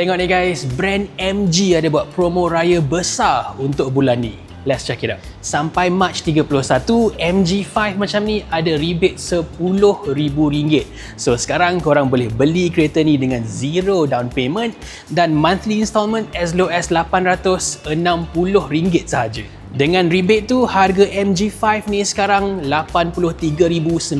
Tengok ni guys, brand MG ada buat promo raya besar untuk bulan ni. Let's check it out. Sampai Mac 31, MG5 macam ni ada rebate RM10,000. So sekarang korang boleh beli kereta ni dengan zero down payment dan monthly installment as low as RM860 sahaja. Dengan rebate tu harga MG5 ni sekarang RM83,900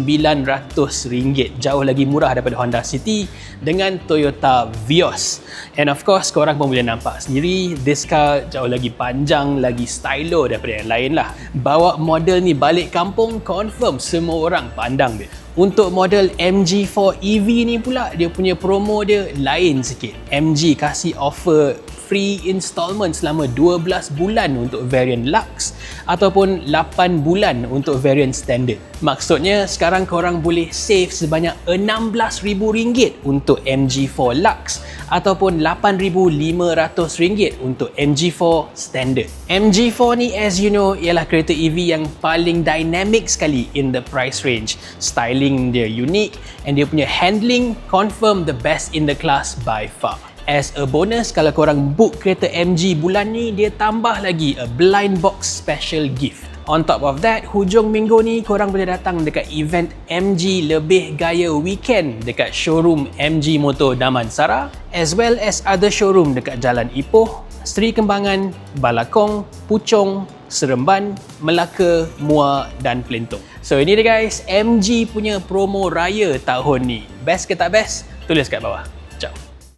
jauh lagi murah daripada Honda City dengan Toyota Vios. And of course korang pun boleh nampak sendiri this car jauh lagi panjang lagi stylo daripada yang lain lah. Bawa model ni balik kampung confirm semua orang pandang dia. Untuk model MG4 EV ni pula dia punya promo dia lain sikit. MG kasih offer free installment selama 12 bulan untuk variant Lux ataupun 8 bulan untuk variant standard. Maksudnya sekarang korang boleh save sebanyak RM16,000 untuk MG4 Lux ataupun RM8,500 untuk MG4 standard. MG4 ni as you know ialah kereta EV yang paling dynamic sekali in the price range. Styling dia unique and dia punya handling confirm the best in the class by far. As a bonus, kalau korang book kereta MG bulan ni, dia tambah lagi a blind box special gift. On top of that, hujung minggu ni korang boleh datang dekat event MG Lebih Gaya Weekend dekat showroom MG Motor Damansara as well as other showroom dekat Jalan Ipoh, Seri Kembangan, Balakong, Puchong, Seremban, Melaka, Muar dan Pelentong. So ini dia guys, MG punya promo raya tahun ni. Best ke tak best? Tulis kat bawah.